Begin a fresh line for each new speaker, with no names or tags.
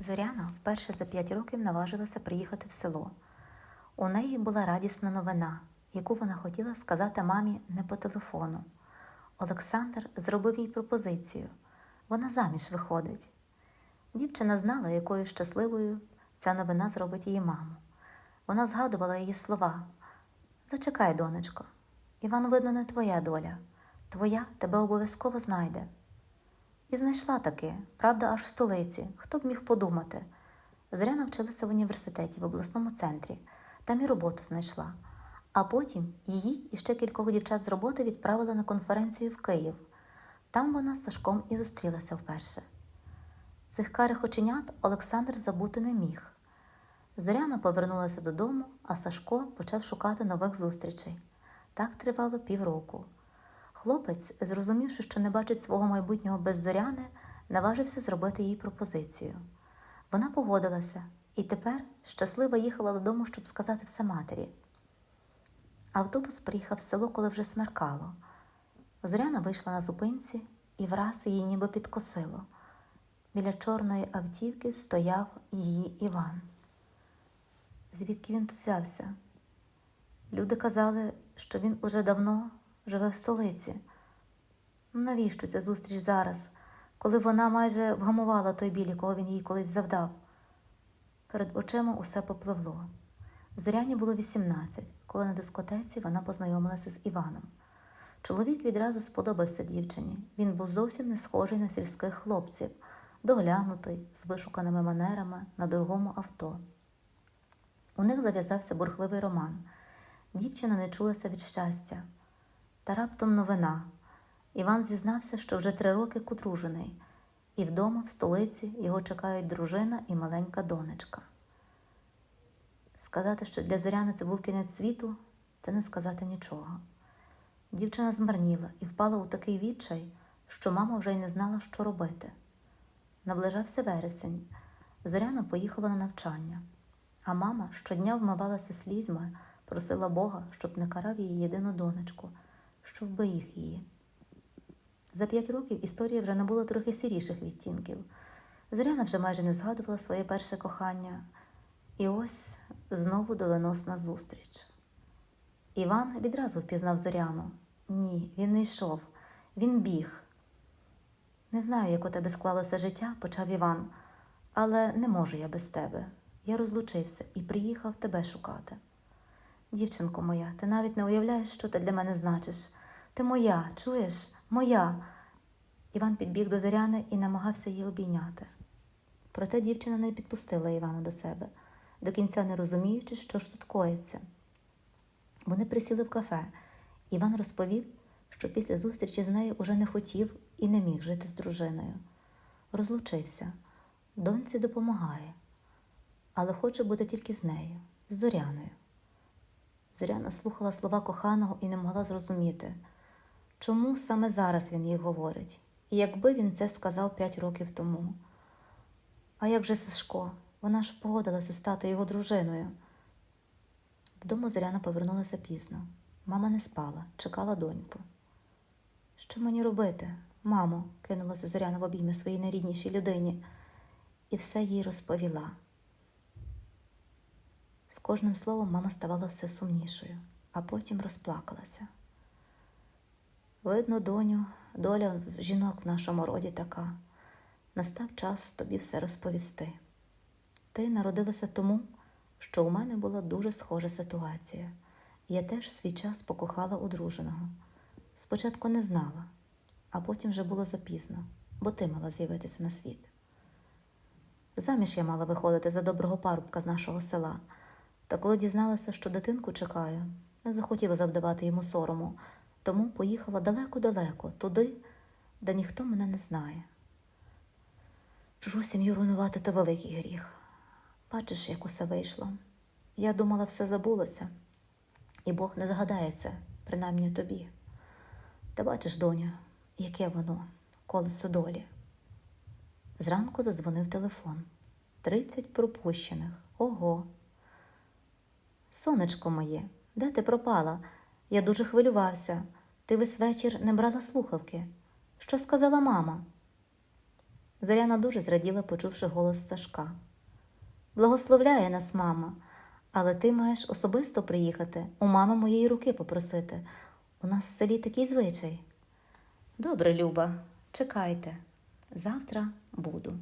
Зоряна вперше за п'ять років наважилася приїхати в село. У неї була радісна новина, яку вона хотіла сказати мамі не по телефону. Олександр зробив їй пропозицію. Вона заміж виходить. Дівчина знала, якою щасливою ця новина зробить її маму. Вона згадувала її слова. Зачекай, донечко, Іван, видно, не твоя доля. Твоя тебе обов'язково знайде. І знайшла таки, правда, аж в столиці. Хто б міг подумати? Зоряна вчилася в університеті в обласному центрі, там і роботу знайшла. А потім її і ще кількох дівчат з роботи відправили на конференцію в Київ. Там вона з Сашком і зустрілася вперше. Цих карих оченят Олександр забути не міг. Зоряна повернулася додому, а Сашко почав шукати нових зустрічей. Так тривало півроку. Хлопець, зрозумівши, що не бачить свого майбутнього без зоряни, наважився зробити їй пропозицію. Вона погодилася і тепер щасливо їхала додому, щоб сказати все матері. Автобус приїхав в село, коли вже смеркало. Зоряна вийшла на зупинці і враз її ніби підкосило. Біля чорної автівки стояв її Іван. Звідки він тут взявся? Люди казали, що він уже давно живе в столиці. Навіщо ця зустріч зараз, коли вона майже вгамувала той біль, якого він їй колись завдав? Перед очима усе попливло. Зоряні було 18, коли на дискотеці вона познайомилася з Іваном. Чоловік відразу сподобався дівчині. Він був зовсім не схожий на сільських хлопців, доглянутий, з вишуканими манерами на дорогому авто. У них зав'язався бурхливий роман. Дівчина не чулася від щастя. Та раптом новина. Іван зізнався, що вже три роки одружений, і вдома, в столиці, його чекають дружина і маленька донечка. Сказати, що для зоряни це був кінець світу, це не сказати нічого. Дівчина змарніла і впала у такий відчай, що мама вже й не знала, що робити. Наближався вересень. Зоряна поїхала на навчання, а мама щодня вмивалася слізьми, просила Бога, щоб не карав її єдину донечку, що вберіг її. За п'ять років історія вже набула трохи сіріших відтінків. Зоряна вже майже не згадувала своє перше кохання. І ось знову доленосна зустріч. Іван відразу впізнав Зоряну. Ні, він не йшов, він біг. Не знаю, як у тебе склалося життя, почав Іван, але не можу я без тебе. Я розлучився і приїхав тебе шукати. Дівчинко моя, ти навіть не уявляєш, що ти для мене значиш. Ти моя, чуєш, моя. Іван підбіг до Зоряни і намагався її обійняти. Проте дівчина не підпустила Івана до себе, до кінця не розуміючи, що ж тут коїться. Вони присіли в кафе. Іван розповів, що після зустрічі з нею уже не хотів і не міг жити з дружиною. Розлучився, доньці допомагає, але хоче бути тільки з нею, з Зоряною. Зоряна слухала слова коханого і не могла зрозуміти, чому саме зараз він їй говорить, і якби він це сказав п'ять років тому. А як же Сашко? Вона ж погодилася стати його дружиною. Додому Зоряна повернулася пізно. Мама не спала, чекала доньку. Що мені робити? Мамо, кинулася Зоряна в обійми своїй найріднішій людині, і все їй розповіла. З кожним словом мама ставала все сумнішою, а потім розплакалася. Видно, доню, доля жінок в нашому роді така. Настав час тобі все розповісти. Ти народилася тому, що у мене була дуже схожа ситуація. Я теж свій час покохала одруженого. Спочатку не знала, а потім вже було запізно, бо ти мала з'явитися на світ. Заміж я мала виходити за доброго парубка з нашого села, та коли дізналася, що дитинку чекаю, не захотіла завдавати йому сорому, тому поїхала далеко-далеко, туди, де ніхто мене не знає. Чужу сім'ю руйнувати то великий гріх. Бачиш, як усе вийшло. Я думала, все забулося, і Бог не згадається, принаймні тобі. Та бачиш, доню, яке воно, колесо долі. Зранку задзвонив телефон. Тридцять пропущених. Ого. Сонечко моє, де ти пропала? Я дуже хвилювався. Ти весь вечір не брала слухавки. Що сказала мама? Зоряна дуже зраділа, почувши голос Сашка. Благословляє нас, мама, але ти маєш особисто приїхати, у мами моєї руки попросити. У нас в селі такий звичай. Добре, Люба, чекайте. Завтра буду.